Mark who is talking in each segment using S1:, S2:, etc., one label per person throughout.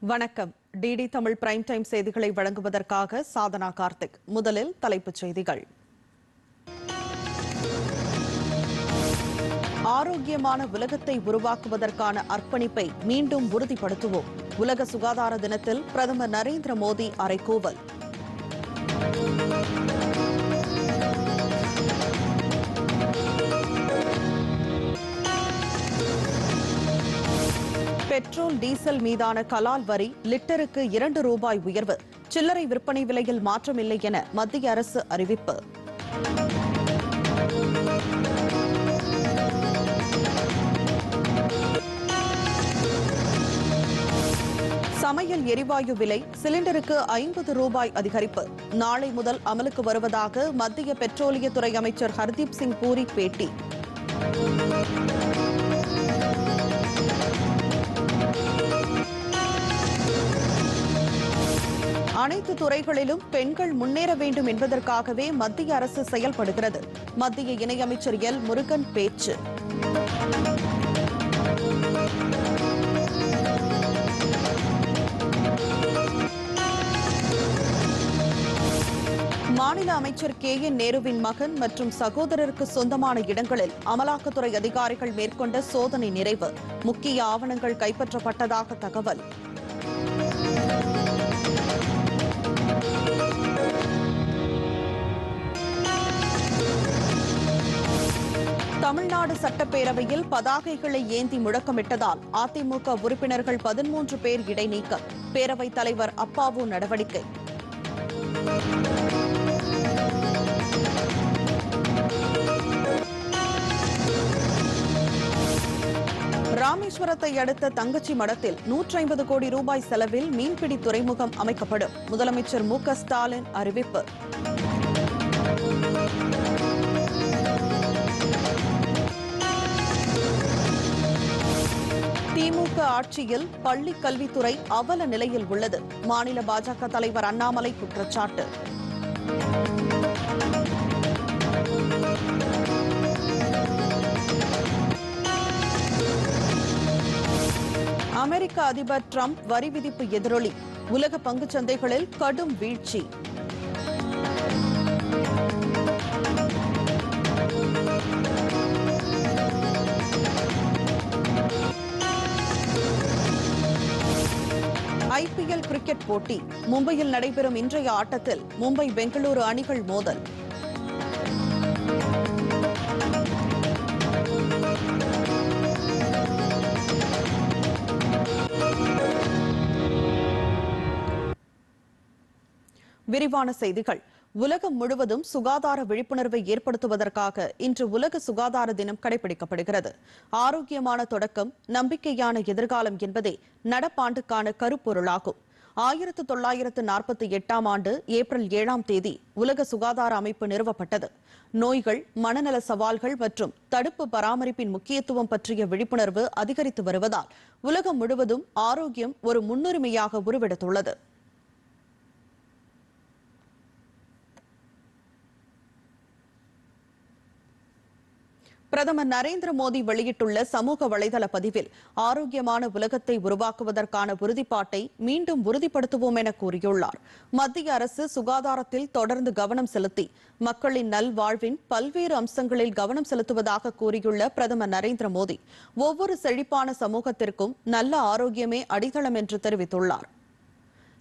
S1: வணக்கம். DD Tamil prime time செய்திகளை வழங்குவதற்காக சாதனா கார்த்திக். முதலில் தலைப்புச் செய்திகள். ஆரோக்கியமான உலகத்தை உருவாக்குவதற்கான அர்ப்பணிப்பை மீண்டும் உறுதிப்படுத்துவோம். உலக சுகாதார தினத்தில் பிரதமர் நரேந்திர மோடி அறைகூவல். பெட்ரோல் டீசல் மீதான கலால் வரி லிட்டருக்கு இரண்டு ரூபாய் உயர்வு. சில்லறை விற்பனை விலையில் மாற்றமில்லை என மத்திய அரசு அறிவிப்பு. சமையல் எரிவாயு விலை சிலிண்டருக்கு ஐம்பது ரூபாய் அதிகரிப்பு. நாளை முதல் அமலுக்கு வருவதாக மத்திய பெட்ரோலியத்துறை அமைச்சர் ஹர்தீப் சிங் பூரி பேட்டி. அனைத்து துறைகளிலும் பெண்கள் முன்னேற வேண்டும் என்பதற்காகவே மத்திய அரசு செயல்படுகிறது. மத்திய இணையமைச்சர் எல் முருகன் பேச்சு. மாநில அமைச்சர் கே. என் நேருவின் மகன் மற்றும் சகோதரருக்கு சொந்தமான இடங்களில் அமலாக்கத்துறை அதிகாரிகள் மேற்கொண்ட சோதனை நிறைவு. முக்கிய ஆவணங்கள் கைப்பற்றப்பட்டதாக தகவல். தமிழ்நாடு சட்டப்பேரவையில் பதாகைகளை ஏந்தி முழக்கமிட்டதால் அதிமுக உறுப்பினர்கள் பதிமூன்று பேர் இடைநீக்கம். பேரவைத் தலைவர் அப்பாவு நடவடிக்கை. ராமேஸ்வரத்தை அடுத்த தங்கச்சி மடத்தில் நூற்றி ஐம்பது கோடி ரூபாய் செலவில் மீன்பிடி துறைமுகம் அமைக்கப்படும். முதலமைச்சர் மு ஸ்டாலின் அறிவிப்பு. திமுக ஆட்சியில் பள்ளி கல்வித்துறை அவல நிலையில் உள்ளது. மாநில பாஜக தலைவர் அண்ணாமலை குற்றச்சாட்டு. அமெரிக்க அதிபர் டிரம்ப் வரி விதிப்பு எதிரொலி. உலக பங்குச் சந்தைகளில் கடும் வீழ்ச்சி. ஐபிஎல் கிரிக்கெட் போட்டி. மும்பையில் நடைபெறும் இன்றைய ஆட்டத்தில் மும்பை பெங்களூரு அணிகள் மோதல். விரிவான செய்திகள். உலகம் முழுவதும் சுகாதார விழிப்புணர்வை ஏற்படுத்துவதற்காக இன்று உலக சுகாதார தினம் கடைபிடிக்கப்படுகிறது. ஆரோக்கியமான தொடக்கம் நம்பிக்கையான எதிர்காலம் என்பதே நடப்பாண்டுக்கான கருப்பொருளாகும். ஆயிரத்து தொள்ளாயிரத்து நாற்பத்தி எட்டாம் ஆண்டு ஏப்ரல் ஏழாம் தேதி உலக சுகாதார அமைப்பு நிறுவப்பட்டது. நோய்கள் மனநல சவால்கள் மற்றும் தடுப்பு பராமரிப்பின் முக்கியத்துவம் பற்றிய விழிப்புணர்வு அதிகரித்து வருவதால் உலகம் முழுவதும் ஆரோக்கியம் ஒரு முன்னுரிமையாக உருவெடுத்துள்ளது. பிரதமர் நரேந்திர மோடி வெளியிட்டுள்ள சமூக வலைதள பதிவில் ஆரோக்கியமான உலகத்தை உருவாக்குவதற்கான உறுதிப்பாட்டை மீண்டும் உறுதிப்படுத்துவோம் என கூறியுள்ளார். மத்திய அரசு சுகாதாரத்தில் தொடர்ந்து கவனம் செலுத்தி மக்களின் நல்வாழ்வின் பல்வேறு அம்சங்களில் கவனம் செலுத்துவதாக கூறியுள்ள பிரதமர் நரேந்திர மோடி ஒவ்வொரு செழிப்பான சமூகத்திற்கும் நல்ல ஆரோக்கியமே அடித்தளம் என்று தெரிவித்துள்ளார்.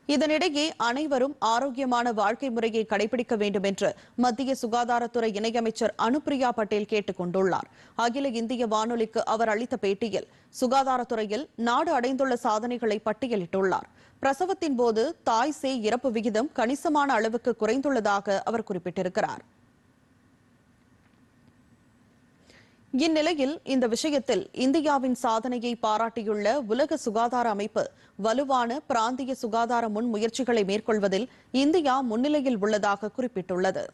S1: இதனிடையே அனைவரும் ஆரோக்கியமான வாழ்க்கை முறையை கடைபிடிக்க வேண்டும் என்று மத்திய சுகாதாரத்துறை இணையமைச்சர் அனுப்பிரியா பட்டேல் கேட்டுக் கொண்டுள்ளார். அகில இந்திய வானொலிக்கு அவர் அளித்த பேட்டியில் சுகாதாரத்துறையில் நாடு அடைந்துள்ள சாதனைகளை பட்டியலிட்டுள்ளார். பிரசவத்தின் போது தாய் சேய் இறப்பு விகிதம் கணிசமான அளவுக்கு குறைந்துள்ளதாக அவர் குறிப்பிட்டிருக்கிறார். இந்நிலையில் இந்த விஷயத்தில் இந்தியாவின் சாதனையை பாராட்டியுள்ள உலக சுகாதார அமைப்பு வலுவான பிராந்திய சுகாதார முன் முயற்சிகளை மேற்கொள்வதில் இந்தியா முன்னிலையில் உள்ளதாக குறிப்பிட்டுள்ளது.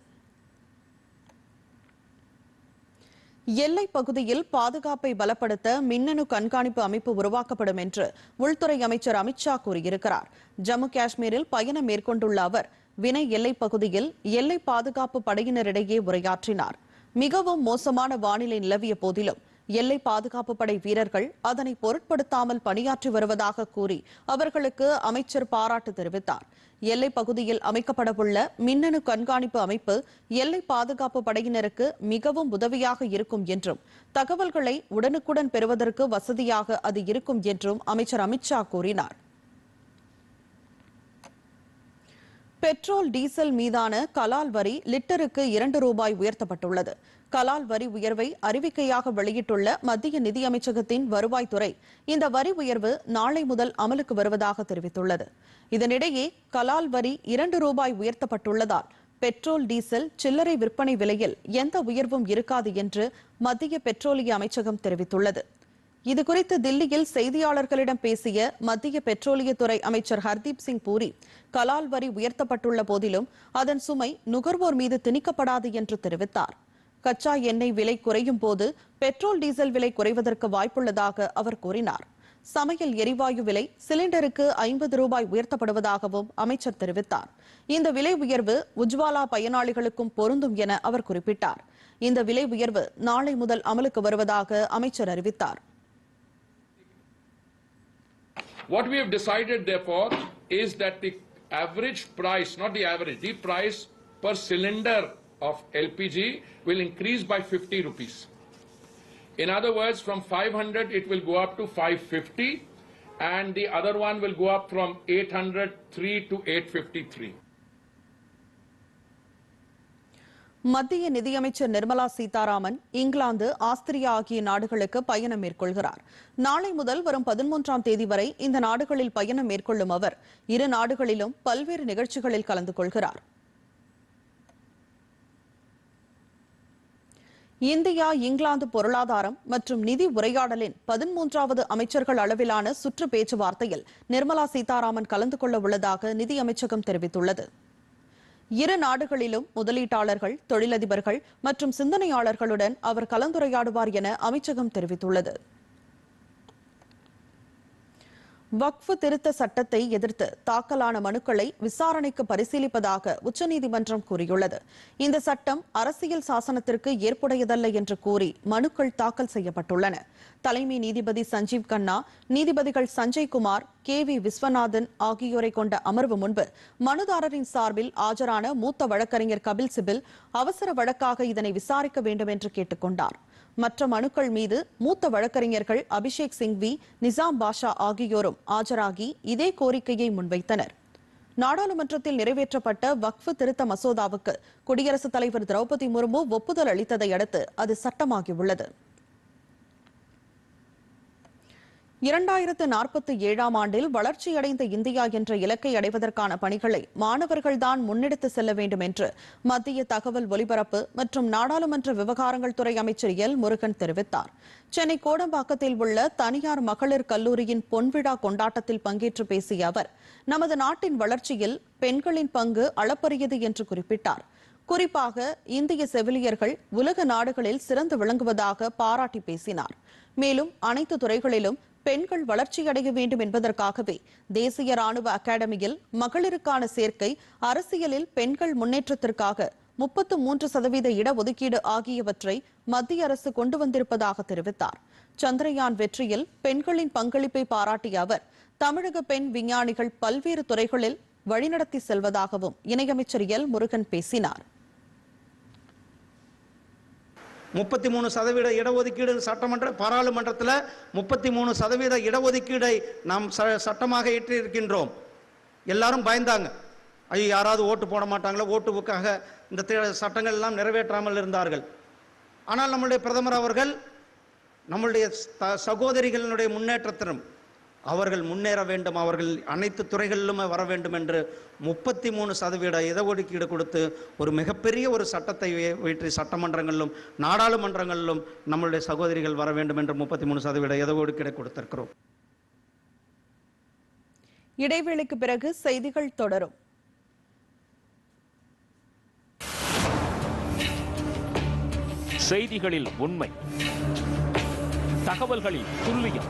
S1: எல்லை பகுதியில் பாதுகாப்பை பலப்படுத்த மின்னணு கண்காணிப்பு அமைப்பு உருவாக்கப்படும் என்று உள்துறை அமைச்சர் அமித்ஷா கூறியிருக்கிறார். ஜம்மு காஷ்மீரில் பயணம் மேற்கொண்டுள்ள அவர் வினை எல்லைப் பகுதியில் எல்லை பாதுகாப்பு படையினரிடையே உரையாற்றினார். மிகவும் மோசமான வானிலை நிலவிய போதிலும் எல்லை பாதுகாப்பு படை வீரர்கள் அதனை பொருட்படுத்தாமல் பணியாற்றி வருவதாக கூறி அவர்களுக்கு அமைச்சர் பாராட்டு தெரிவித்தார். எல்லை பகுதியில் அமைக்கப்படவுள்ள மின்னணு கண்காணிப்பு அமைப்பு எல்லை பாதுகாப்பு படையினருக்கு மிகவும் உதவியாக இருக்கும் என்றும் தகவல்களை உடனுக்குடன் பெறுவதற்கு வசதியாக அது இருக்கும் என்றும் அமைச்சர் அமித்ஷா கூறினார். பெட்ரோல் டீசல் மீதான கலால் வரி லிட்டருக்கு இரண்டு ரூபாய் உயர்த்தப்பட்டுள்ளது. கலால் வரி உயர்வை அறிவிக்கையாக வெளியிட்டுள்ள மத்திய நிதியமைச்சகத்தின் வருவாய்த்துறை இந்த வரி உயர்வு நாளை முதல் அமலுக்கு வருவதாக தெரிவித்துள்ளது. இதனிடையே கலால் வரி இரண்டு ரூபாய் உயர்த்தப்பட்டுள்ளதால் பெட்ரோல் டீசல் சில்லறை விற்பனை விலையில் எந்த உயர்வும் இருக்காது என்று மத்திய பெட்ரோலிய அமைச்சகம் தெரிவித்துள்ளது. இதுகுறித்து தில்லியில் செய்தியாளர்களிடம் பேசிய மத்திய பெட்ரோலியத்துறை அமைச்சர் ஹர்தீப் சிங் பூரி கலால் வரி உயர்த்தப்பட்டுள்ள போதிலும் அதன் சுமை நுகர்வோர் மீது திணிக்கப்படாது என்று தெரிவித்தார். கச்சா எண்ணெய் விலை குறையும் போது பெட்ரோல் டீசல் விலை குறைவதற்கு வாய்ப்புள்ளதாக அவர் கூறினார். சமையல் எரிவாயு விலை சிலிண்டருக்கு ஐம்பது ரூபாய் உயர்த்தப்படுவதாகவும் அமைச்சர் தெரிவித்தார். இந்த விலை உயர்வு உஜ்வாலா பயனாளிகளுக்கும் பொருந்தும் என அவர் குறிப்பிட்டார். இந்த விலை உயர்வு நாளை முதல் அமலுக்கு வருவதாக அமைச்சர் அறிவித்தார்.
S2: What we have decided, therefore, is that the average price, not the average, the price per cylinder of LPG will increase by 50 rupees. In other words, from 500 it will go up to 550 and the other one will go up from 803 to 853.
S1: மத்திய நிதியமைச்சர் Nirmala Sitharaman England Austria ஆகிய நாடுகளுக்கு பயணம் மேற்கொள்கிறார். நாளை முதல் வரும் பதிமூன்றாம் தேதி வரை இந்த நாடுகளில் பயணம் மேற்கொள்ளும் அவர் இரு நாடுகளிலும் பல்வேறு நிகழ்ச்சிகளில் கலந்து கொள்கிறார். இந்தியா இங்கிலாந்து பொருளாதாரம் மற்றும் நிதி உரையாடலின் பதிமூன்றாவது அமைச்சர்கள் அளவிலான சுற்று பேச்சுவார்த்தையில் நிர்மலா சீதாராமன் கலந்து கொள்ள உள்ளதாக நிதி அமைச்சகம் தெரிவித்துள்ளது. இரு நாடுகளிலும் முதலீட்டாளர்கள் தொழிலதிபர்கள் மற்றும் சிந்தனையாளர்களுடன் அவர் கலந்துரையாடுவார் என அமைச்சகம் தெரிவித்துள்ளது. வக்ஃபு திருத்த சட்டத்தை எதிர்த்து தாக்கலான மனுக்களை விசாரணைக்கு பரிசீலிப்பதாக உச்சநீதிமன்றம் கூறியுள்ளது. இந்த சட்டம் அரசியல் சாசனத்திற்கு ஏற்புடையதல்ல என்று கூறி மனுக்கள் தாக்கல் செய்யப்பட்டுள்ளன. தலைமை நீதிபதி சஞ்சீவ் கண்ணா நீதிபதிகள் சஞ்சய் குமார் கே வி விஸ்வநாதன் ஆகியோரை கொண்ட அமர்வு முன்பு மனுதாரரின் சார்பில் ஆஜரான மூத்த வழக்கறிஞர் கபில் சிபில் அவசர வழக்காக இதனை விசாரிக்க வேண்டும் என்று கேட்டுக் மற்ற மனுக்கள் மீது மூத்த வழக்கறிஞர்கள் அபிஷேக் சிங்வி நிசாம் பாஷா ஆகியோரும் ஆஜராகி இதே கோரிக்கையை முன்வைத்தனர். நாடாளுமன்றத்தில் நிறைவேற்றப்பட்ட வக்ஃபு திருத்த மசோதாவுக்கு குடியரசுத் தலைவர் திரௌபதி முர்மு ஒப்புதல் அளித்ததை அடுத்து அது சட்டமாகியுள்ளது. இரண்டாயிரத்து நாற்பத்தி ஏழாம் ஆண்டில் வளர்ச்சியடைந்த இந்தியா என்ற இலக்கை அடைவதற்கான பணிகளை மாணவர்கள்தான் முன்னெடுத்து செல்ல வேண்டும் என்று மத்திய தகவல் ஒலிபரப்பு மற்றும் நாடாளுமன்ற விவகாரங்கள் துறை அமைச்சர் எல். முருகன் தெரிவித்தார். சென்னை கோடம்பாக்கத்தில் உள்ள தனியார் மகளிர் கல்லூரியின் பொன்விழா கொண்டாட்டத்தில் பங்கேற்று பேசிய அவர் நமது நாட்டின் வளர்ச்சியில் பெண்களின் பங்கு அளப்பரியது என்று குறிப்பிட்டார். குறிப்பாக இந்திய செவிலியர்கள் உலக நாடுகளில் சிறந்து விளங்குவதாக பாராட்டி பேசினார். மேலும் அனைத்து துறைகளிலும் பெண்கள் வளர்ச்சியடைய வேண்டும் என்பதற்காகவே தேசிய ராணுவ அகாடமியில் மகளிருக்கான சேர்க்கை அரசியலில் பெண்கள் முன்னேற்றத்திற்காக முப்பத்து மூன்று சதவீத இடஒதுக்கீடு ஆகியவற்றை மத்திய அரசு கொண்டு வந்திருப்பதாக தெரிவித்தார். சந்திரயான் வெற்றியில் பெண்களின் பங்களிப்பை பாராட்டிய அவர் தமிழக பெண் விஞ்ஞானிகள் பல்வேறு துறைகளில் வழிநடத்தி செல்வதாகவும் இணையமைச்சர் எல் முருகன் பேசினார்.
S3: முப்பத்தி மூணு சதவீத இடஒதுக்கீடு சட்டமன்ற பாராளுமன்றத்தில் முப்பத்தி மூணு சதவீத இடஒதுக்கீடை நாம் ச- சட்டமாக ஏற்றிருக்கின்றோம். எல்லாரும் பயந்தாங்க. ஐயோ யாராவது ஓட்டு போட மாட்டாங்களோ? ஓட்டுவுக்காக இந்த சட்டங்கள் எல்லாம் நிறைவேற்றாமல் இருந்தார்கள். ஆனால் நம்முடைய பிரதமர் அவர்கள் நம்மளுடைய சகோதரிகளினுடைய முன்னேற்றத்திலும் அவர்கள் முன்னேற வேண்டும் அவர்கள் அனைத்து துறைகளிலும் வர வேண்டும் என்று முப்பத்தி மூணு சதவீத இடஒதுக்கீடு கொடுத்து ஒரு மிகப்பெரிய ஒரு சட்டத்தை இயற்றி சட்டமன்றங்களிலும் நாடாளுமன்றங்களிலும் நம்மளுடைய சகோதரிகள் வர வேண்டும் என்று முப்பத்தி மூணு சதவீத இடஒதுக்கீடு கொடுத்திருக்கிறோம்.
S1: இடைவேளைக்கு பிறகு செய்திகள் தொடரும்.
S4: செய்திகளில் உண்மை தகவல்களில் துல்லியம்.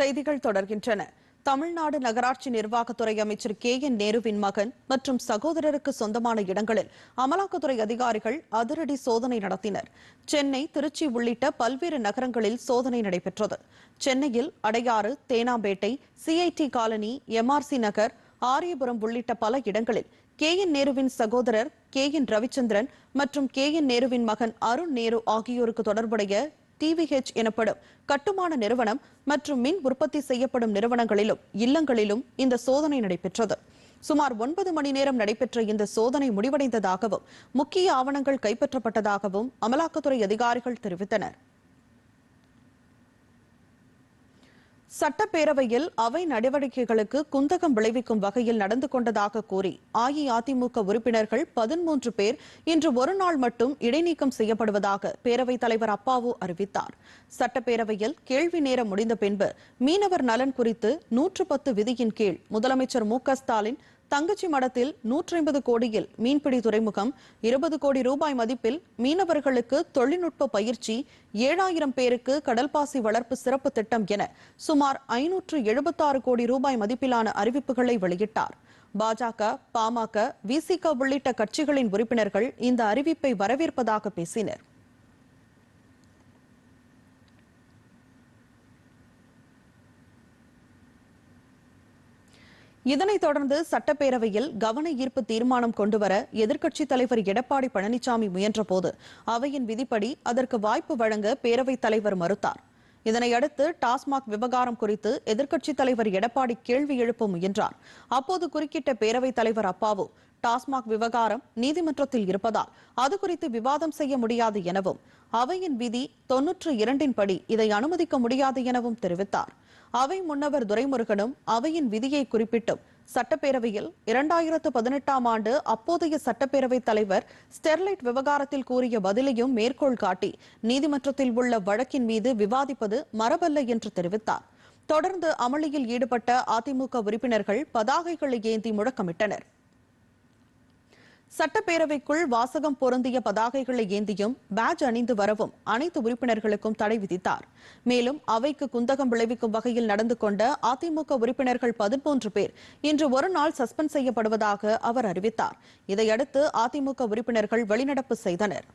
S1: செய்திகள் தொடர்கின்றன. தமிழ்நாடு நகராட்சி நிர்வாகத்துறை அமைச்சர் கே. என். நேருவின் மகன் மற்றும் சகோதரருக்கு சொந்தமான இடங்களில் அமலாக்கத்துறை அதிகாரிகள் அதிரடி சோதனை நடத்தினர். சென்னை திருச்சி உள்ளிட்ட பல்வேறு நகரங்களில் சோதனை நடைபெற்றது. சென்னையில் Adyar Teynampet CIT colony MRC Nagar Aryapuram உள்ளிட்ட பல இடங்களில் கே. என். நேருவின் சகோதரர் கே. என். ரவிச்சந்திரன் மற்றும் கே. என். நேருவின் மகன் அருண் நேரு ஆகியோருக்கு தொடர்புடைய டிவிஹெச் எனப்படும் கட்டுமான நிறுவனம் மற்றும் மின் உற்பத்தி செய்யப்படும் நிறுவனங்களிலும் இல்லங்களிலும் இந்த சோதனை நடைபெற்றது. சுமார் ஒன்பது மணி நேரம் நடைபெற்ற இந்த சோதனை முடிவடைந்ததாகவும் முக்கிய ஆவணங்கள் கைப்பற்றப்பட்டதாகவும் அமலாக்கத்துறை அதிகாரிகள் தெரிவித்தனர். சட்டப்பேரவையில் அவை நடவடிக்கைகளுக்கு குந்தகம் விளைவிக்கும் வகையில் நடந்து கொண்டதாக கூறி அஇஅதிமுக உறுப்பினர்கள் பதிமூன்று பேர் இன்று ஒரு நாள் மட்டும் இடைநீக்கம் செய்யப்படுவதாக பேரவைத் தலைவர் அப்பாவு அறிவித்தார். சட்டப்பேரவையில் கேள்வி நேரம் முடிந்த பின்பு மீனவர் நலன் குறித்து நூற்று பத்து விதியின் கீழ் முதலமைச்சர் மு க ஸ்டாலின் தங்கச்சி மடத்தில் நூற்றி ஐம்பது கோடியில் மீன்பிடி துறைமுகம் இருபது கோடி ரூபாய் மதிப்பில் மீனவர்களுக்கு தொழில்நுட்ப பயிற்சி ஏழாயிரம் பேருக்கு கடல்பாசி வளர்ப்பு சிறப்பு திட்டம் என சுமார் ஐநூற்று எழுபத்தாறு கோடி ரூபாய் மதிப்பிலான அறிவிப்புகளை வெளியிட்டார். பாஜக பாமக விசிக உள்ளிட்ட கட்சிகளின் உறுப்பினர்கள் இந்த அறிவிப்பை வரவேற்பதாக பேசினர். இதனைத் தொடர்ந்து சட்டப்பேரவையில் கவன ஈர்ப்பு தீர்மானம் கொண்டுவர எதிர்க்கட்சித் தலைவர் எடப்பாடி பழனிசாமி முயன்றபோது அவையின் விதிப்படி அதற்கு வாய்ப்பு வழங்க பேரவைத் தலைவர் மறுத்தார். இதனையடுத்து டாஸ்மாக் விவகாரம் குறித்து எதிர்க்கட்சித் தலைவர் எடப்பாடி கேள்வி எழுப்ப முயன்றார். அப்போது குறுக்கிட்ட பேரவைத் தலைவர் அப்பாவு டாஸ்மாக் விவகாரம் நீதிமன்றத்தில் இருப்பதால் அது குறித்து விவாதம் செய்ய முடியாது எனவும் அவையின் விதி தொன்னூற்று இரண்டின்படி இதை அனுமதிக்க முடியாது எனவும் தெரிவித்தார். அவை முன்னவர் துரைமுருகனும் அவையின் விதியை குறிப்பிட்டும். சட்டப்பேரவையில் இரண்டாயிரத்து பதினெட்டாம் ஆண்டு அப்போதைய சட்டப்பேரவைத் தலைவர் ஸ்டெர்லைட் விவகாரத்தில் கூறிய பதிலையும் மேற்கோள் காட்டி நீதிமன்றத்தில் உள்ள வழக்கின் மீது விவாதிப்பது மரபல்ல என்று தெரிவித்தார். தொடர்ந்து அமளியில் ஈடுபட்ட அதிமுக உறுப்பினர்கள் பதாகைகளை ஏந்தி முழக்கமிட்டனர். சட்டப்பேரவைக்குள் வாசகம் பொருந்திய பதாகைகளை ஏந்தியும் பேட்ஜ் அணிந்து வரவும் அனைத்து உறுப்பினர்களுக்கும் தடை விதித்தார். மேலும் அவைக்கு குந்தகம் விளைவிக்கும் வகையில் நடந்து கொண்ட அதிமுக உறுப்பினர்கள் பதிமூன்று பேர் இன்று ஒரு நாள் சஸ்பெண்ட் செய்யப்படுவதாக அவர் அறிவித்தார். இதையடுத்து அதிமுக உறுப்பினர்கள் வெளிநடப்பு செய்தனர்.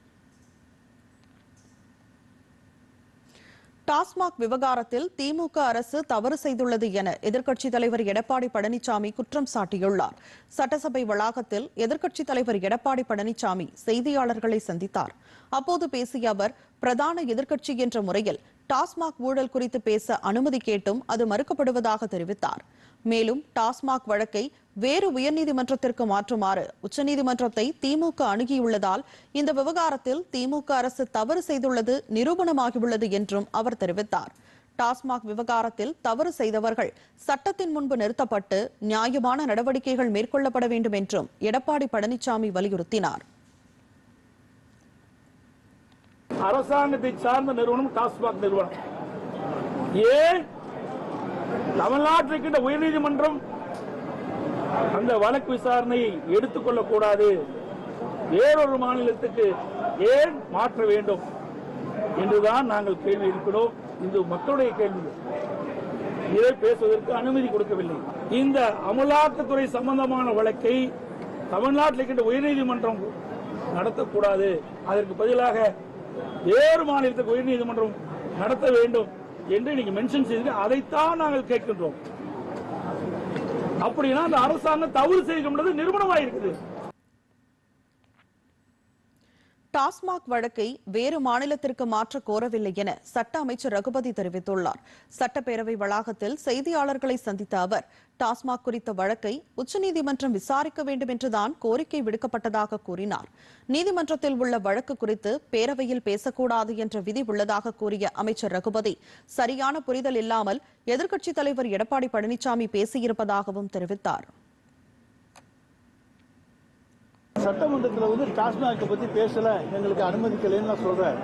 S1: டாஸ்மாக் விவகாரத்தில் திமுக அரசு தவறு செய்துள்ளது என எதிர்க்கட்சித் தலைவர் எடப்பாடி பழனிசாமி குற்றம் சாட்டியுள்ளார். சட்டசபை வளாகத்தில் எதிர்க்கட்சித் தலைவர் எடப்பாடி பழனிசாமி செய்தியாளர்களை சந்தித்தார். அப்போது பேசிய அவர் பிரதான எதிர்க்கட்சி என்ற முறையில் டாஸ்மாக் ஊழல் குறித்து பேச அனுமதி கேட்டும் அது மறுக்கப்படுவதாக தெரிவித்தார். மேலும் டாஸ்மாக் வழக்கை வேறு உயர்நீதிமன்றத்திற்கு மாற்றுமாறு உச்சநீதிமன்றத்தை திமுக அணுகியுள்ளதால் இந்த விவகாரத்தில் திமுக அரசு தவறு செய்துள்ளது நிரூபணமாகியுள்ளது என்றும் அவர் தெரிவித்தார். டாஸ்மாக் விவகாரத்தில் தவறு செய்தவர்கள் சட்டத்தின் முன்பு நிறுத்தப்பட்டு நியாயமான நடவடிக்கைகள் மேற்கொள்ளப்பட வேண்டும் என்றும் எடப்பாடி பழனிசாமி வலியுறுத்தினார்.
S5: அரசாங்கத்தை சார்ந்த நிறுவனம் டாஸ்மாக் நிறுவனம். ஏன் தமிழ்நாட்டில் இருக்கின்ற உயர்நீதிமன்றம் அந்த வழக்கு விசாரணையை எடுத்துக்கொள்ளக் கூடாது வேறொரு மாநிலத்துக்கு ஏன் மாற்ற வேண்டும்? என்றுதான் நாங்கள் கேள்வி இருக்கிறோம். இது மக்களுடைய கேள்வி. இதை பேசுவதற்கு அனுமதி கொடுக்கவில்லை. இந்த அமலாக்கத்துறை சம்பந்தமான வழக்கை தமிழ்நாட்டில் இருக்கின்ற உயர்நீதிமன்றம் நடத்தக்கூடாது. அதற்கு பதிலாக வேறு மாநிலத்துக்கு உயர்நீதிமன்றம் நடத்த வேண்டும் என்று நீங்க மென்ஷன் செய்து அதைத்தான் நாங்கள் கேட்கின்றோம். அப்படின்னா அந்த அரசாங்கம் தவறு செய்கின்றது நிறுவனமாயிருக்குது
S1: டாஸ்மாக் வழக்கை வேறு மாநிலத்திற்கு மாற்ற கோரவில்லை என சட்ட அமைச்சர் ரகுபதி தெரிவித்துள்ளார். சட்டப்பேரவை வளாகத்தில் செய்தியாளர்களை சந்தித்த அவர் டாஸ்மாக் குறித்த வழக்கை உச்சநீதிமன்றம் விசாரிக்க வேண்டும் என்றுதான் கோரிக்கை விடுக்கப்பட்டதாக கூறினார். நீதிமன்றத்தில் உள்ள வழக்கு குறித்து பேரவையில் பேசக்கூடாது என்ற விதி உள்ளதாக கூறிய அமைச்சர் ரகுபதி சரியான புரிதல் இல்லாமல் எதிர்க்கட்சித் தலைவர் எடப்பாடி பழனிசாமி பேசியிருப்பதாகவும் தெரிவித்தார்.
S6: சட்டமன்றத்தில் வந்து டாஸ்மாகை பத்தி பேசல. எங்களுக்கு அனுமதிக்கலைன்னு நான் சொல்றேன்.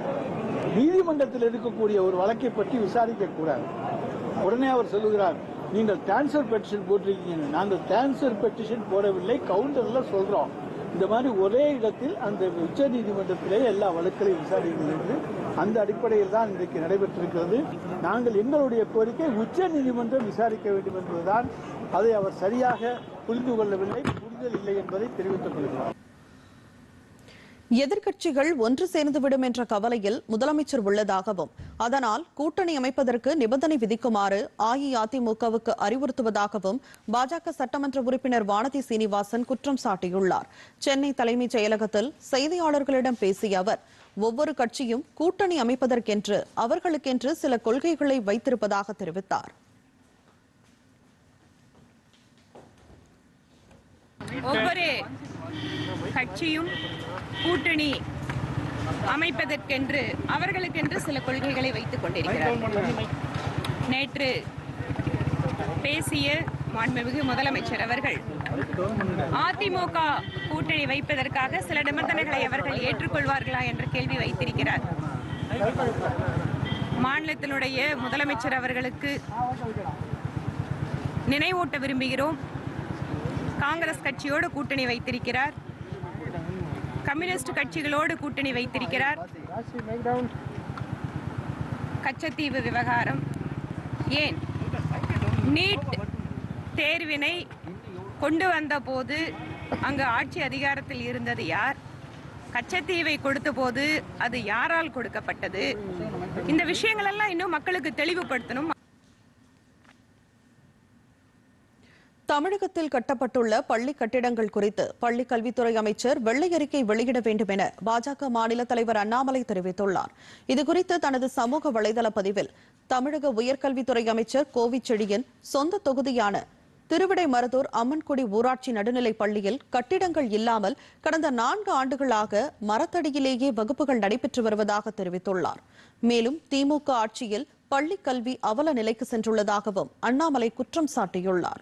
S6: நீதிமன்றத்தில் இருக்கக்கூடிய ஒரு வழக்கை பற்றி விசாரிக்க கூடாது. உடனே அவர் சொல்லுகிறார் நீங்கள் கேன்சர் பெட்டிஷன் போட்டிருக்கீங்க நாங்கள் கேன்சர் பெட்டிஷன் போடவில்லை கவுண்டர்ல சொல்றோம். இந்த மாதிரி ஒரே இடத்தில் அந்த உச்ச நீதிமன்றத்திலே எல்லா வழக்குகளையும் விசாரிக்கிறது என்று அந்த அடிப்படையில் தான் இன்றைக்கு நடைபெற்றிருக்கிறது. நாங்கள் எங்களுடைய கோரிக்கை உச்ச நீதிமன்றம் விசாரிக்க வேண்டும் என்பதுதான். அதை அவர் சரியாக புரிந்து கொள்ளவில்லை புரிதல் இல்லை என்பதை தெரிவித்துக் கொள்கிறார்
S1: எதிர்க்கட்சிகள் ஒன்று சேர்ந்துவிடும் என்ற கவலையில் முதலமைச்சர் உள்ளதாகவும் அதனால் கூட்டணி அமைப்பதற்கு நிபந்தனை விதிக்குமாறு அஇஅதிமுகவுக்கு அறிவுறுத்துவதாகவும் பாஜக சட்டமன்ற உறுப்பினர் வானதி சீனிவாசன் குற்றம் சாட்டியுள்ளார். சென்னை தலைமைச் செயலகத்தில் செய்தியாளர்களிடம் பேசிய அவர் ஒவ்வொரு கட்சியும் கூட்டணி அமைப்பதற்கென்று அவர்களுக்கென்று சில கொள்கைகளை வைத்திருப்பதாக தெரிவித்தார்.
S7: ஒவ்வொரு கட்சியும் கூட்டணி அமைப்பதற்கென்று அவர்களுக்கென்று சில கொள்கைகளை வைத்துக் கொண்டிருக்கிறார். நேற்று பேசிய மாண்புமிகு முதலமைச்சர் அவர்கள் அதிமுக கூட்டணி வைப்பதற்காக சில நிபந்தனைகளை அவர்கள் ஏற்றுக்கொள்வார்களா என்ற கேள்வி வைத்திருக்கிறார். மாநிலத்தினுடைய முதலமைச்சர் அவர்களுக்கு நினைவூட்ட விரும்புகிறோம். காங்கிரஸ் கட்சியோடு கூட்டணி வைத்திருக்கிறார். கம்யூனிஸ்ட் கட்சிகளோடு கூட்டணி வைத்திருக்கிறார். கச்சத்தீவு விவகாரம். ஏன்? நீட் தேர்வினை கொண்டு வந்த போது அங்கு ஆட்சி அதிகாரத்தில் இருந்தது யார்? கச்சத்தீவை கொடுத்த போது அது யாரால் கொடுக்கப்பட்டது? இந்த விஷயங்கள் எல்லாம் இன்னும் மக்களுக்கு தெளிவுபடுத்தணும்.
S1: தமிழகத்தில் கட்டப்பட்டுள்ள பள்ளி கட்டிடங்கள் குறித்து பள்ளி கல்வித்துறை அமைச்சர் வெள்ளை அறிக்கை வெளியிட வேண்டும் என பாஜக மாநில தலைவர் அண்ணாமலை தெரிவித்துள்ளார். இதுகுறித்து தனது சமூக வலைதள பதிவில் தமிழக உயர்கல்வித்துறை அமைச்சர் கோவிச்செழியன் சொந்த தொகுதியான திருவிடைமருதூர் அம்மன்குடி ஊராட்சி நடுநிலைப் பள்ளியில் கட்டிடங்கள் இல்லாமல் கடந்த நான்கு ஆண்டுகளாக மரத்தடியிலேயே வகுப்புகள் நடைபெற்று வருவதாக தெரிவித்துள்ளார். மேலும் திமுக ஆட்சியில் பள்ளி கல்வி அவல நிலைக்கு சென்றுள்ளதாகவும் அண்ணாமலை குற்றம் சாட்டியுள்ளார்.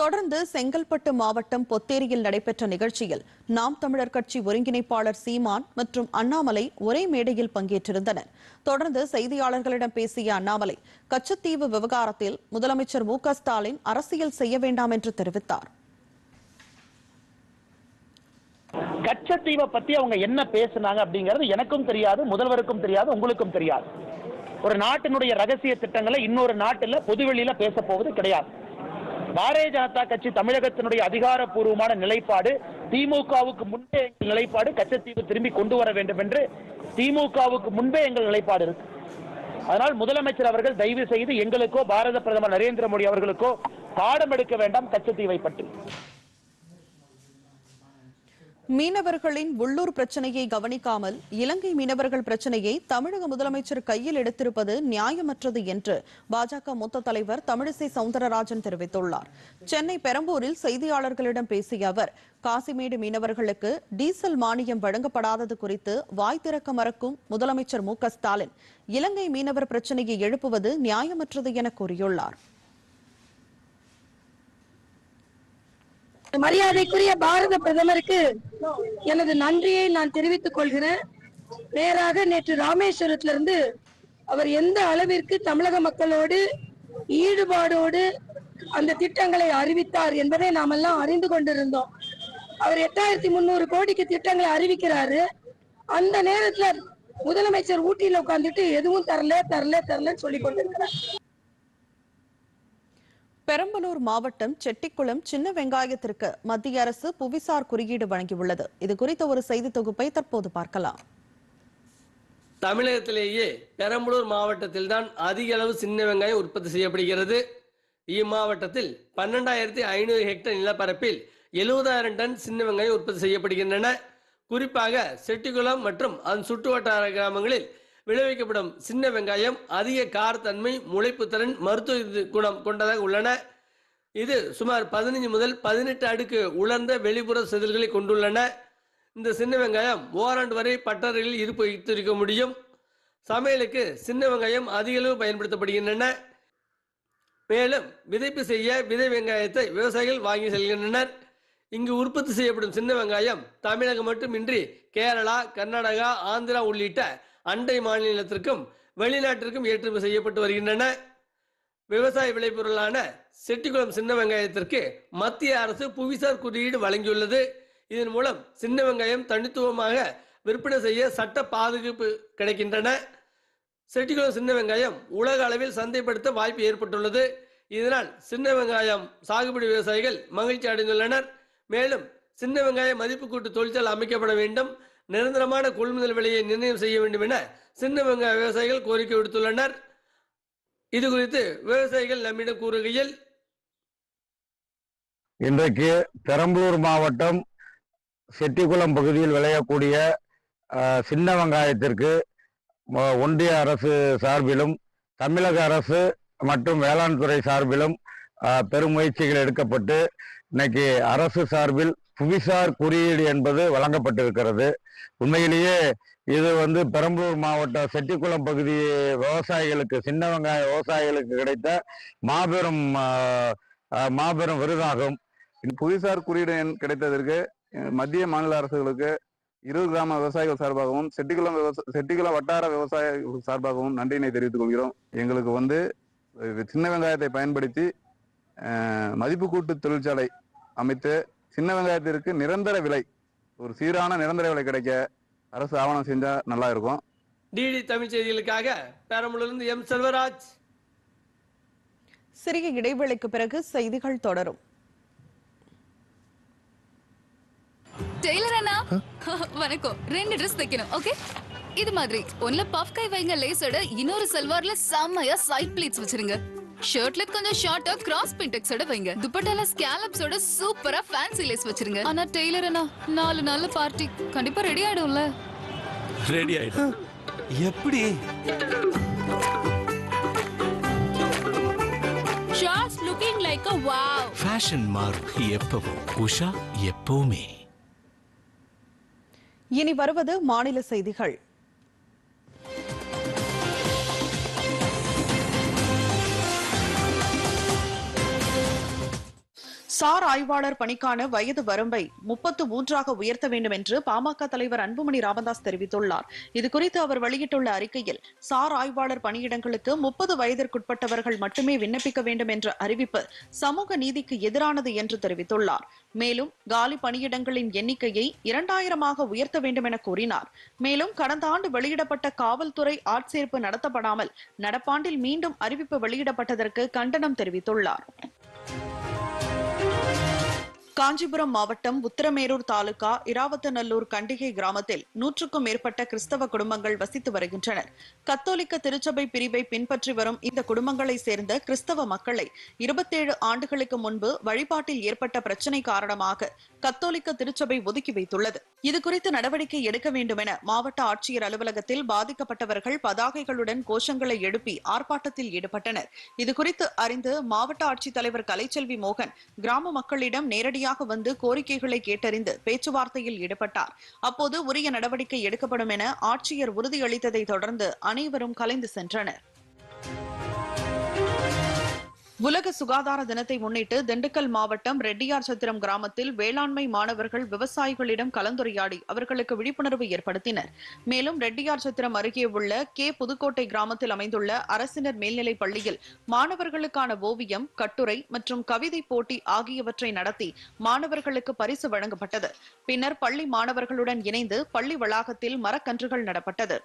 S1: தொடர்ந்து செங்கல்பட்டு மாவட்டம் பொத்தேரியில் நடைபெற்ற நிகழ்ச்சியில் நாம் தமிழர் கட்சி ஒருங்கிணைப்பாளர் சீமான் மற்றும் அண்ணாமலை ஒரே மேடையில் பங்கேற்றிருந்தனர். தொடர்ந்து செய்தியாளர்களிடம் பேசிய அண்ணாமலை கச்சத்தீவு விவகாரத்தில் முதலமைச்சர் மு ஸ்டாலின் அரசியல் செய்ய வேண்டாம் என்று தெரிவித்தார்.
S8: கச்சத்தீவை பத்தி அவங்க என்ன பேசுனாங்க அப்படிங்கிறது எனக்கும் தெரியாது முதல்வருக்கும் தெரியாது உங்களுக்கும் தெரியாது. ஒரு நாட்டினுடைய ரகசிய திட்டங்களை இன்னொரு நாட்டுல பொதுவெளியில பேச போவது கிடையாது. பாரதிய ஜனதா கட்சி தமிழகத்தினுடைய அதிகாரப்பூர்வமான நிலைப்பாடு திமுகவுக்கு முன்பே எங்கள் நிலைப்பாடு கச்சத்தீவு திரும்பி கொண்டு வர வேண்டும் என்று திமுகவுக்கு முன்பே எங்கள் நிலைப்பாடு இருக்கு. அதனால் முதலமைச்சர் அவர்கள் தயவு செய்து எங்களுக்கோ பாரத பிரதமர் நரேந்திர மோடி அவர்களுக்கோ பாடம் எடுக்க வேண்டாம் கச்சத்தீவை பற்றி.
S1: மீனவர்களின் உள்ளூர் பிரச்சனையை கவனிக்காமல் இலங்கை மீனவர்கள் பிரச்சனையை தமிழக முதலமைச்சர் கையில் எடுத்திருப்பது நியாயமற்றது என்று பாஜக மூத்த தலைவர் தமிழிசை சவுந்தரராஜன் தெரிவித்துள்ளார். சென்னை பெரம்பூரில் செய்தியாளர்களிடம் பேசிய அவர் காசிமேடு மீனவர்களுக்கு டீசல் மானியம் வழங்கப்படாதது குறித்து வாய் திறக்க மறக்கும் முதலமைச்சர் மு ஸ்டாலின். இலங்கை மீனவர் பிரச்சனையை எழுப்புவது நியாயமற்றது என கூறியுள்ளார்.
S9: மரியாதைக்குரிய பாரத பிரதமருக்கு எனது நன்றியை நான் தெரிவித்துக் கொள்கிறேன். நேராக நேற்று ராமேஸ்வரத்திலிருந்து அவர் எந்த அளவிற்கு தமிழக மக்களோடு ஈடுபாடோடு அந்த திட்டங்களை அறிவித்தார் என்பதை நாம் எல்லாம் அறிந்து கொண்டிருந்தோம். அவர் எட்டாயிரத்தி முன்னூறு கோடிக்கு திட்டங்களை அறிவிக்கிறாரு. அந்த நேரத்துல முதலமைச்சர் ஊட்டியில உட்காந்துட்டு எதுவும் தரல தரல தரலன்னு சொல்லி கொண்டிருக்கிறார்.
S1: பெரம்பலூர் மாவட்டம் செட்டிக்குளம் சின்ன வெங்காயத்திற்கு மத்திய அரசு புவிசார் குறியீடு வழங்கியுள்ளது. இது குறித்த ஒரு செய்தி தொகுப்பை தற்போது பார்க்கலாம்.
S10: தமிழகத்திலேயே பெரம்பலூர் மாவட்டத்தில் தான் அதிக அளவு சின்ன வெங்காயம் உற்பத்தி செய்யப்படுகிறது. இம்மாவட்டத்தில் பன்னெண்டாயிரத்தி ஐநூறு ஹெக்டேர் நிலப்பரப்பில் எழுபதாயிரம் டன் சின்ன வெங்காயம் உற்பத்தி செய்யப்படுகின்றன. குறிப்பாக செட்டிக்குளம் மற்றும் அதன் சுற்றுவட்டார கிராமங்களில் விளைவிக்கப்படும் சின்ன வெங்காயம் அதிக காரத்தன்மை முளைப்புத்திறன் மருத்துவ குணம் கொண்டதாக உள்ளன. இது சுமார் பதினைஞ்சு முதல் பதினெட்டு அடுக்கு உலர்ந்த வெளிப்புற செதில்களை கொண்டுள்ளன. இந்த சின்ன வெங்காயம் ஓராண்டு வரை பட்டறையில் இருப்பு வைத்திருக்க முடியும். சமையலுக்கு சின்ன வெங்காயம் அதிக அளவு பயன்படுத்தப்படுகின்றன. மேலும் விதைப்பு செய்ய விதை வெங்காயத்தை விவசாயிகள் வாங்கி செல்கின்றனர். இங்கு உற்பத்தி செய்யப்படும் சின்ன வெங்காயம் தமிழகம் மட்டுமின்றி கேரளா கர்நாடகா ஆந்திரா உள்ளிட்ட அண்டை மாநிலத்திற்கும் வெளிநாட்டிற்கும் ஏற்றுமதி செய்யப்பட்டு வருகின்றன. விவசாய விளைபொருளான செட்டிக்குளம் சின்ன வெங்காயத்திற்கு மத்திய அரசு புவிசார் குறியீடு வழங்கியுள்ளது. இதன் மூலம் சின்ன வெங்காயம் தனித்துவமாக விற்பனை செய்ய சட்ட பாதுகாப்பு கிடைக்கின்றன. செட்டிக்குளம் சின்ன வெங்காயம் உலக அளவில் சந்தைப்படுத்த வாய்ப்பு ஏற்பட்டுள்ளது. இதனால் சின்ன வெங்காயம் சாகுபடி விவசாயிகள் மகிழ்ச்சி அடைந்துள்ளனர். மேலும் சின்ன வெங்காய மதிப்பு கூட்டு தொழிற்சாலை அமைக்கப்பட வேண்டும். நிரந்தரமான கொள்முதல் விலையை நிர்ணயம் செய்ய வேண்டும் என சின்ன வெங்காய விவசாயிகள் கோரிக்கை விடுத்துள்ளனர். இது குறித்து விவசாயிகள் நம்மிடம் கூறுகையில்
S11: இன்றைக்கு பெரம்பலூர் மாவட்டம் செட்டிக்குளம் பகுதியில் விளையக்கூடிய சின்ன வெங்காயத்திற்கு ஒன்றிய அரசு சார்பிலும் தமிழக அரசு மற்றும் வேளாண் துறை சார்பிலும் பெரும் முயற்சிகள் எடுக்கப்பட்டு இன்னைக்கு அரசு சார்பில் புவிசார் குறியீடு என்பது வழங்கப்பட்டிருக்கிறது. உண்மையிலேயே இது வந்து பெரம்பலூர் மாவட்ட செட்டிக்குளம் பகுதி விவசாயிகளுக்கு சின்ன வெங்காய விவசாயிகளுக்கு கிடைத்த மாபெரும் மாபெரும் விருதாகும்.
S12: புவிசார் குறியீடு என் கிடைத்ததற்கு மத்திய மாநில அரசுகளுக்கு இரு கிராம விவசாயிகள் சார்பாகவும் செட்டிக்குளம் விவசாய செட்டிக்குளம் வட்டார விவசாய சார்பாகவும் நன்றியினை தெரிவித்துக் கொள்கிறோம். எங்களுக்கு வந்து சின்ன வெங்காயத்தை பயன்படுத்தி மதிப்பு கூட்டு தொழிற்சாலை அமைத்து சின்ன வெங்காயத்திற்கு நிரந்தர விலை ஒரு சீரான நிரந்தர விலை கிடைக்க அரசு ஆவணம் செஞ்சா நல்லா இருக்கும்.
S10: டிடி தமிழ் செய்திகளுக்காக பெரம்பலூரிலிருந்து எம் செல்வராஜ்.
S1: சிறிய இடைவேளைக்கு பிறகு செய்திகள் தொடரும்.
S13: டெய்லர் அண்ணா வணக்கம். ரெண்டு ட்ரெஸ் தைக்கணும் ஓகே இது மாதிரி ஒன்ல பஃப் கை வைங்க லேஸோட இன்னொரு சல்வார்ல செம்மையா சைட் ப்ளீட்ஸ் வச்சிருங்க. ஷர்ட்ல கொஞ்சம் ஷார்ட்டா கிராஸ் பின்டெக்ஸோட வைங்க. துப்பட்டால ஸ்கேலப்ஸோட சூப்பரா ஃபேன்சி லேஸ் வச்சிருங்க. ஆனா டெய்லர் அண்ணா நாலு நாள் பார்ட்டி கண்டிப்பா ரெடி ஆயிடும்ல?
S14: ரெடி ஆயிடும். எப்படி?
S15: Shorts looking like a wow
S14: fashion மாறும் எப்பவும் உஷா எப்பவுமே.
S1: இனி வருவது மாநில செய்திகள். சார் ஆய்வாளர் பணிக்கான வயது வரம்பை முப்பத்து மூன்றாக உயர்த்த வேண்டும் என்று பாமக தலைவர் அன்புமணி ராமதாஸ் தெரிவித்துள்ளார். இதுகுறித்து அவர் வெளியிட்டுள்ள அறிக்கையில் சார் ஆய்வாளர் பணியிடங்களுக்கு முப்பது வயதிற்குட்பட்டவர்கள் மட்டுமே விண்ணப்பிக்க வேண்டும் என்ற அறிவிப்பு சமூக நீதிக்கு எதிரானது என்று தெரிவித்துள்ளார். மேலும் காலி பணியிடங்களின் எண்ணிக்கையை இரண்டாயிரமாக உயர்த்த வேண்டும் என கூறினார். மேலும் கடந்த ஆண்டு வெளியிடப்பட்ட காவல்துறை ஆட்சேர்ப்பு நடத்தப்படாமல் நடப்பாண்டில் மீண்டும் அறிவிப்பு வெளியிடப்பட்டதற்கு கண்டனம் தெரிவித்துள்ளார். காஞ்சிபுரம் மாவட்டம் உத்தரமேரூர் தாலுகா இராவத்தநல்லூர் கண்டிகை கிராமத்தில் நூற்றுக்கும் மேற்பட்ட கிறிஸ்தவ குடும்பங்கள் வசித்து வருகின்றனர். கத்தோலிக்க திருச்சபை பிரிவை பின்பற்றி வரும் இந்த குடும்பங்களை சேர்ந்த கிறிஸ்தவ மக்களை இருபத்தேழு ஆண்டுகளுக்கு முன்பு வழிபாட்டில் ஏற்பட்ட பிரச்சினை காரணமாக கத்தோலிக்க திருச்சபை ஒதுக்கி வைத்துள்ளது. இதுகுறித்து நடவடிக்கை எடுக்க வேண்டும் என மாவட்ட ஆட்சியர் அலுவலகத்தில் பாதிக்கப்பட்டவர்கள் பதாகைகளுடன் கோஷங்களை எழுப்பி ஆர்ப்பாட்டத்தில் ஈடுபட்டனர். இதுகுறித்து அறிந்து மாவட்ட ஆட்சித்தலைவர் கலைச்செல்வி மோகன் கிராம மக்களிடம் நேரடி நேரடியாக வந்து கோரிக்கைகளை கேட்டறிந்து பேச்சுவார்த்தையில் ஈடுபட்டார். அப்போது உரிய நடவடிக்கை எடுக்கப்படும் என ஆட்சியர் உறுதியளித்ததை தொடர்ந்து அனைவரும் கலைந்து சென்றனர். உலக சுகாதார தினத்தை முன்னிட்டு திண்டுக்கல் மாவட்டம் ரெட்டியார் சத்திரம் கிராமத்தில் வேளாண்மை மாணவர்கள் விவசாயிகளிடம் கலந்துரையாடி அவர்களுக்கு விழிப்புணர்வு ஏற்படுத்தினர். மேலும் ரெட்டியார் சத்திரம் அருகே உள்ள கே புதுக்கோட்டை கிராமத்தில் அமைந்துள்ள அரசினர் மேல்நிலைப் பள்ளியில் மாணவர்களுக்கான ஓவியம் கட்டுரை மற்றும் கவிதை போட்டி ஆகியவற்றை நடத்தி மாணவர்களுக்கு பரிசு வழங்கப்பட்டது. பின்னர் பள்ளி மாணவர்களுடன் இணைந்து பள்ளி வளாகத்தில் மரக்கன்றுகள் நடப்பட்டது.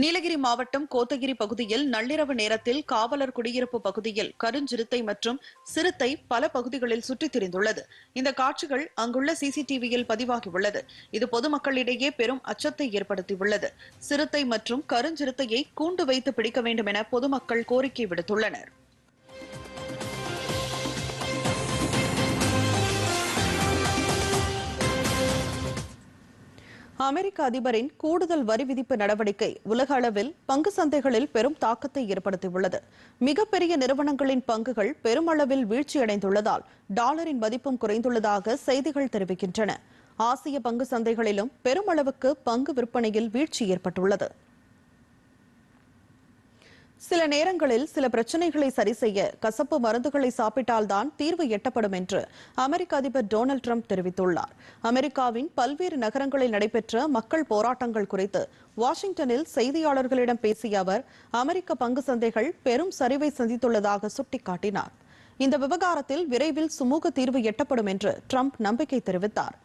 S1: நீலகிரி மாவட்டம் கோத்தகிரி பகுதியில் நள்ளிரவு நேரத்தில் காவலர் குடியிருப்பு பகுதியில் கருஞ்சிறுத்தை மற்றும் சிறுத்தை பல பகுதிகளில் சுற்றித் திரிந்துள்ளது. இந்த காட்சிகள் அங்குள்ள சிசிடிவியில் பதிவாகியுள்ளது. இது பொதுமக்களிடையே பெரும் அச்சத்தை ஏற்படுத்தியுள்ளது. சிறுத்தை மற்றும் கருஞ்சிறுத்தையை கூண்டு வைத்து பிடிக்க வேண்டும் என பொதுமக்கள் கோரிக்கை விடுத்துள்ளனர். அமெரிக்க அதிபரின் கூடுதல் வரி விதிப்பு நடவடிக்கை உலக அளவில் பங்கு சந்தைகளில் பெரும் தாக்கத்தை ஏற்படுத்தியுள்ளது. மிகப்பெரிய நிறுவனங்களின் பங்குகள் பெருமளவில் வீழ்ச்சியடைந்துள்ளதால் டாலரின் மதிப்பும் குறைந்துள்ளதாக செய்திகள் தெரிவிக்கின்றன. ஆசிய பங்கு சந்தைகளிலும் பெருமளவுக்கு பங்கு விற்பனையில் வீழ்ச்சி ஏற்பட்டுள்ளது. சில நேரங்களில் சில பிரச்சனைகளை சரி செய்ய கசப்பு மருந்துகளை சாப்பிட்டால்தான் தீர்வு எட்டப்படும் என்று அமெரிக்க அதிபர் டொனால்டு ட்ரம்ப் தெரிவித்துள்ளார். அமெரிக்காவின் பல்வேறு நகரங்களில் நடைபெற்ற மக்கள் போராட்டங்கள் குறித்து வாஷிங்டனில் செய்தியாளர்களிடம் பேசிய அவர் அமெரிக்க பங்கு சந்தைகள் பெரும் சரிவை சந்தித்துள்ளதாக சுட்டிக்காட்டினார். இந்த விவகாரத்தில் விரைவில் சுமூக தீர்வு எட்டப்படும் என்று ட்ரம்ப் நம்பிக்கை தெரிவித்தார்.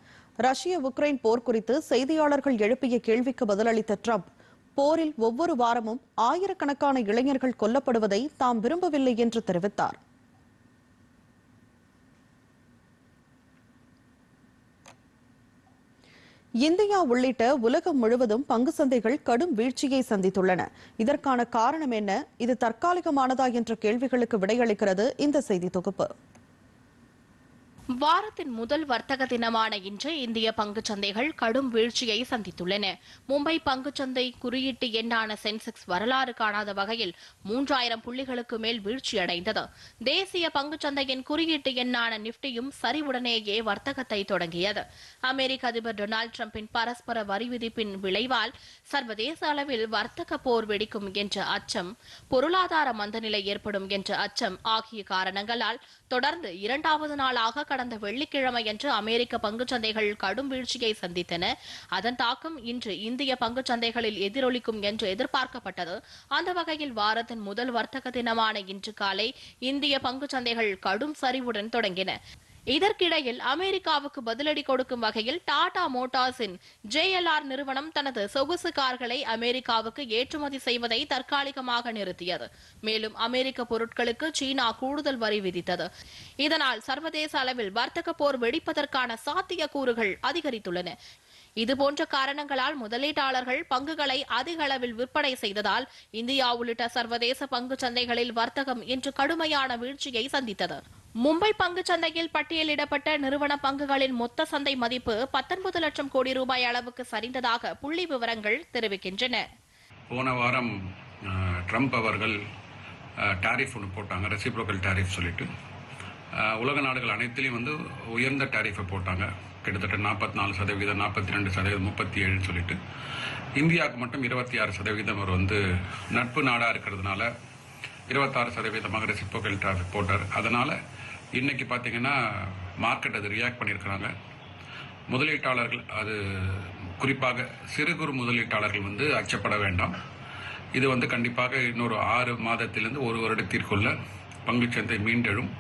S1: ரஷ்ய உக்ரைன் போர் குறித்து செய்தியாளர்கள் எழுப்பிய கேள்விக்கு பதிலளித்த ட்ரம்ப் போரில் ஒவ்வொரு வாரமும் ஆயிரக்கணக்கான இளைஞர்கள் கொல்லப்படுவதை தாம் விரும்பவில்லை என்று தெரிவித்தார். இந்தியா உள்ளிட்ட உலகம் முழுவதும் பங்கு சந்தைகள் கடும் வீழ்ச்சியை சந்தித்துள்ளன. இதற்கான காரணம் என்ன? இது தற்காலிகமானதா என்ற கேள்விகளுக்கு விடையளிக்கிறது இந்த செய்தி தொகுப்பு.
S16: வாரத்தின் முதல் வர்த்தக தினமான இன்று இந்திய பங்குச் சந்தைகள் கடும் வீழ்ச்சியை சந்தித்துள்ளன. மும்பை பங்குச்சந்தை குறியீட்டு எண்ணான சென்செக்ஸ் வரலாறு காணாத வகையில் மூன்றாயிரம் புள்ளிகளுக்கு மேல் வீழ்ச்சியடைந்தது. தேசிய பங்குச் சந்தையின் குறியீட்டு எண்ணான நிப்டியும் சரிவுடனேயே வர்த்தகத்தை தொடங்கியது. அமெரிக்க அதிபர் டொனால்டு டிரம்பின் பரஸ்பர வரி விதிப்பின் விளைவால் சர்வதேச அளவில் வர்த்தக போர் வெடிக்கும் என்ற அச்சம் பொருளாதார மந்தநிலை ஏற்படும் என்ற அச்சம் ஆகிய காரணங்களால் தொடர்ந்து இரண்டாவது நாளாக கடந்த வெள்ளிக்கிழமையன்று அமெரிக்க பங்குச் சந்தைகள் கடும் வீழ்ச்சியை சந்தித்தன. அதன் தாக்கம் இன்று இந்திய பங்குச் சந்தைகளில் எதிரொலிக்கும் என்று எதிர்பார்க்கப்பட்டது. அந்த வகையில் வாரத்தின் முதல் வர்த்தக தினமான இன்று காலை இந்திய பங்குச் சந்தைகள் கடும் சரிவுடன் தொடங்கின. இதற்கிடையில் அமெரிக்காவுக்கு பதிலடி கொடுக்கும் வகையில் டாடா மோட்டார்ஸின் ஜேஎல்ஆர் நிறுவனம் தனது சொகுசு கார்களை அமெரிக்காவுக்கு ஏற்றுமதி செய்வதை தற்காலிகமாக நிறுத்தியது. மேலும் அமெரிக்க பொருட்களுக்கு சீனா கூடுதல் வரி விதித்தது. இதனால் சர்வதேச அளவில் வர்த்தக போர் வெடிப்பதற்கான சாத்தியக்கூறுகள் அதிகரித்துள்ளன. இதுபோன்ற காரணங்களால் முதலீட்டாளர்கள் பங்குகளை அதிக அளவில் விற்பனை செய்ததால் இந்தியா உள்ளிட்ட சர்வதேச பங்கு சந்தைகளில் வர்த்தகம் இன்று கடுமையான வீழ்ச்சியை சந்தித்தது. மும்பை பங்குச் சந்தையில் பட்டியலிடப்பட்ட நிறுவன பங்குகளின் மொத்த சந்தை மதிப்பு பத்தொன்பது லட்சம் கோடி ரூபாய் அளவுக்கு சரிந்ததாக புள்ளி விவரங்கள் தெரிவிக்கின்றன.
S17: போன வாரம் ட்ரம்ப் அவர்கள் டாரிஃப் ஒன்று போட்டாங்க ரெசிப்ரோக்கல் டாரிஃப் சொல்லிட்டு. உலக நாடுகள் அனைத்திலையும் வந்து உயர்ந்த டாரிஃபை போட்டாங்க. கிட்டத்தட்ட நாற்பத்தி நாலு சதவீதம் நாற்பத்தி ரெண்டு சதவீதம் முப்பத்தி ஏழுன்னு சொல்லிட்டு. இந்தியாவுக்கு மட்டும் இருபத்தி ஆறு சதவீதம் அவர் வந்து நட்பு நாடாக இருக்கிறதுனால இருபத்தாறு சதவீதமாக ரெசிப்ரோக்கல் டாரிஃப் போட்டார். அதனால் இன்னைக்கு பார்த்தீங்கன்னா மார்க்கெட் அது ரியாக்ட் பண்ணியிருக்கிறாங்க. முதலீட்டாளர்கள் அது குறிப்பாக சிறு குறு முதலீட்டாளர்கள் வந்து அச்சப்பட வேண்டாம். இது வந்து கண்டிப்பாக இன்னொரு ஆறு மாதத்திலிருந்து ஒரு வருடத்திற்குள்ள பங்குச்சந்தை மீண்டெழும்.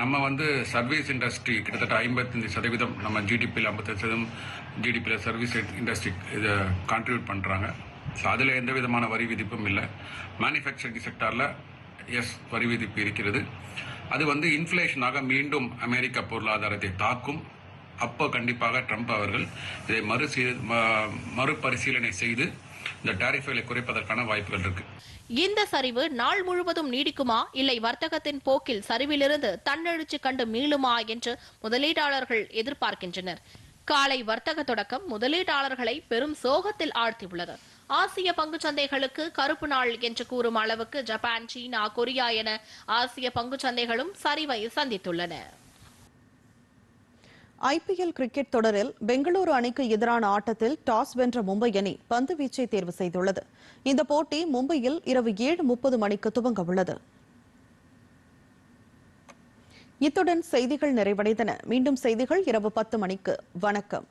S17: நம்ம வந்து சர்வீஸ் இண்டஸ்ட்ரி கிட்டத்தட்ட ஐம்பத்தஞ்சு சதவீதம் நம்ம ஜிடிபியில் ஐம்பத்தஞ்சு சதவீதம் ஜிடிபியில் சர்வீஸ் இண்டஸ்ட்ரி இதை கான்ட்ரிபியூட் பண்ணுறாங்க ஸோ அதில் எந்த விதமான வரி விதிப்பும் இல்லை. மேனுஃபேக்சரிங் செக்டாரில் எஸ் வரி விதிப்பு இருக்கிறது. அது வந்து இன்ஃப்ளேஷனாக மீண்டும் அமெரிக்க பொருளாதாரத்தை தாக்கும். அப்போ கண்டிப்பாக ட்ரம்ப் அவர்கள் இதை மறுசீ ம- மறுபரிசீலனை செய்து இந்த டாரிஃபைகளை குறைப்பதற்கான வாய்ப்புகள் இருக்கு.
S16: இந்த சரிவு நாள் முழுவதும் நீடிக்குமா? இல்லை வர்த்தகத்தின் போக்கில் சரிவிலிருந்து தன்னெழுச்சி கண்டு மீளுமா என்று முதலீட்டாளர்கள் எதிர்பார்க்கின்றனர். காலை வர்த்தக தொடக்கம் முதலீட்டாளர்களை பெரும் சோகத்தில் ஆழ்த்தியுள்ளது. ஆசிய பங்குச்சந்தைகளுக்கு கருப்பு நாள் என்று கூறும் அளவுக்கு ஜப்பான் சீனா கொரியா என ஆசிய பங்குச் சந்தைகளும் சரிவை சந்தித்துள்ளன.
S1: ஐபிஎல் கிரிக்கெட் தொடரில் பெங்களூரு அணிக்கு எதிரான ஆட்டத்தில் டாஸ் வென்ற மும்பை அணி பந்து வீச்சை தேர்வு செய்துள்ளது. இந்த போட்டி மும்பையில் இரவு ஏழு முப்பது மணிக்கு துவங்க உள்ளது இத்துடன் செய்திகள் நிறைவடைந்தன. மீண்டும் செய்திகள் இரவு பத்து மணிக்கு. வணக்கம்.